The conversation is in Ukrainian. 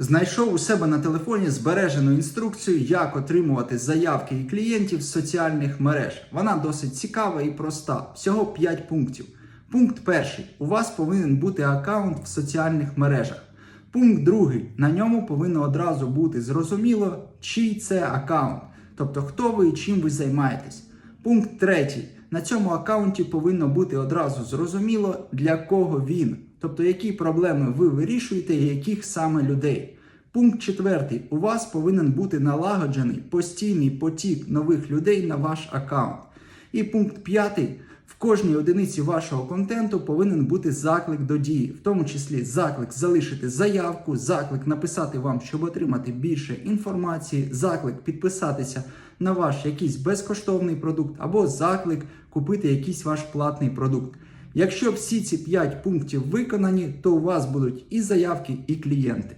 Знайшов у себе на телефоні збережену інструкцію, як отримувати заявки і клієнтів з соціальних мереж. Вона досить цікава і проста. Всього 5 пунктів. Пункт перший. У вас повинен бути аккаунт в соціальних мережах. Пункт другий. На ньому повинно одразу бути зрозуміло, чий це аккаунт, тобто хто ви і чим ви займаєтесь. Пункт третій. На цьому аккаунті повинно бути одразу зрозуміло, для кого він, тобто які проблеми ви вирішуєте і яких саме людей. Пункт четвертий. У вас повинен бути налагоджений постійний потік нових людей на ваш аккаунт. І пункт п'ятий. В кожній одиниці вашого контенту повинен бути заклик до дії, в тому числі заклик залишити заявку, заклик написати вам, щоб отримати більше інформації, заклик підписатися на ваш якийсь безкоштовний продукт або заклик купити якийсь ваш платний продукт. Якщо всі ці 5 пунктів виконані, то у вас будуть і заявки, і клієнти.